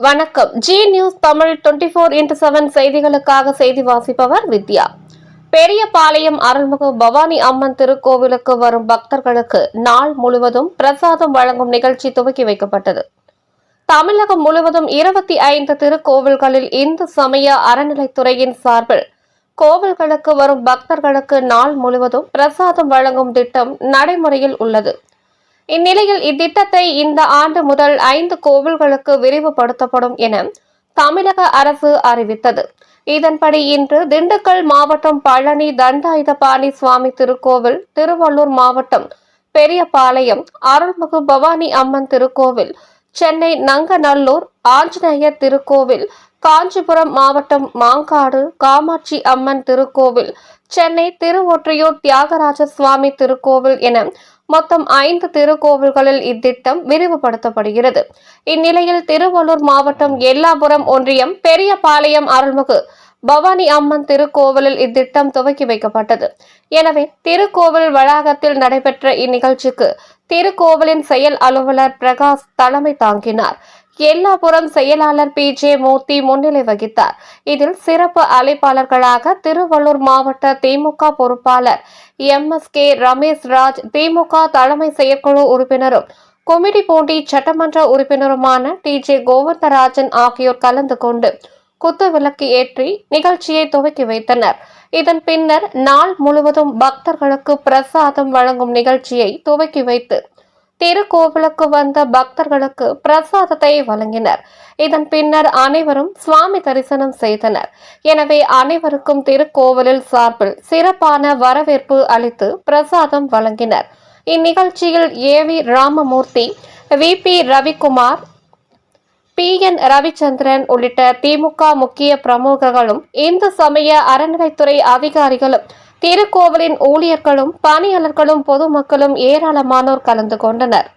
வணக்கம். Zee news Tamil twenty four into seven செய்திகளுக்காக செய்தி வாசிப்பவர் வித்யா. பெரியபாளையம் அருள்மிகு பவானி அம்மன் திருக்கோவிலுக்கு வரும் பக்தர்களுக்கு நாள் முழுவதும் பிரசாதம் வழங்கும் நிகழ்ச்சி துவக்கி வைக்கப்பட்டது. தமிழகம் முழுவதும் இருபத்தி ஐந்து திருக்கோவில்களில் இந்து சமய அறநிலைத்துறையின் சார்பில் கோவில்களுக்கு வரும் பக்தர்களுக்கு நாள் முழுவதும் பிரசாதம் வழங்கும் திட்டம் நடைமுறையில் உள்ளது. இந்நிலையில் இத்திட்டத்தை இந்த ஆண்டு முதல் ஐந்து கோவில்களுக்கு விரிவுபடுத்தப்படும் என தமிழக அரசு அறிவித்தது. இதன்படி இன்று திண்டுக்கல் மாவட்டம் பழனி தண்டாயுதபாணி சுவாமி திருக்கோவில் திருவள்ளூர் மாவட்டம் பெரியபாளையம் அருள்மிகு பவானி அம்மன் திருக்கோவில் சென்னை நங்கநல்லூர் ஆஞ்சநேயர் திருக்கோவில் காஞ்சிபுரம் மாவட்டம் மாங்காடு காமாட்சி அம்மன் திருக்கோவில் சென்னை திருவொற்றியூர் தியாகராஜ சுவாமி திருக்கோவில் என மொத்தம் ஐந்து திருக்கோவில்களில் இத்திட்டம் விரிவுபடுத்தப்படுகிறது. இந்நிலையில் திருவள்ளூர் மாவட்டம் எல்லாபுரம் ஒன்றியம் பெரியபாளையம் அருள்மிகு பவானி அம்மன் திருக்கோவிலில் இத்திட்டம் துவக்கி வைக்கப்பட்டது. எனவே திருக்கோவில் வளாகத்தில் நடைபெற்ற இந்நிகழ்ச்சிக்கு திருக்கோவிலின் செயல் அலுவலர் பிரகாஷ் தலைமை தாங்கினார். எல்லாபுரம் செயலாளர் பி ஜே மூர்த்தி முன்னிலை வகித்தார். இதில் சிறப்பு அழைப்பாளர்களாக திருவள்ளூர் மாவட்ட திமுக பொறுப்பாளர் M S K Ramesh Raj DMK தலைமை செயற்குழு உறுப்பினரும் குமிடிப்பூண்டி சட்டமன்ற உறுப்பினருமான டி ஜே கோவிந்தராஜன் ஆகியோர் கலந்து கொண்டு குத்து விளக்கு ஏற்றி நிகழ்ச்சியை துவக்கி வைத்தனர். இதன் பின்னர் நாள் முழுவதும் பக்தர்களுக்கு பிரசாதம் வழங்கும் நிகழ்ச்சியை துவக்கி வைத்து திருக்கோவிலுக்கு வந்த பக்தர்களுக்கு பிரசாதத்தை வழங்கினர். இதன் பின்னர் அனைவரும் சுவாமி தரிசனம் செய்தனர். எனவே அனைவருக்கும் திருக்கோவிலில் சார்பில் சிறப்பான வரவேற்பு அளித்து பிரசாதம் வழங்கினர். இந்நிகழ்ச்சியில் A V Ramamoorthy V P Ravikumar P N Ravichandran உள்ளிட்ட திமுக முக்கிய பிரமுகர்களும் இந்து சமய அறநிலைத்துறை அதிகாரிகளும் திருக்கோவிலின் ஊழியர்களும் பணியாளர்களும் பொதுமக்களும் ஏராளமானோர் கலந்து கொண்டனர்.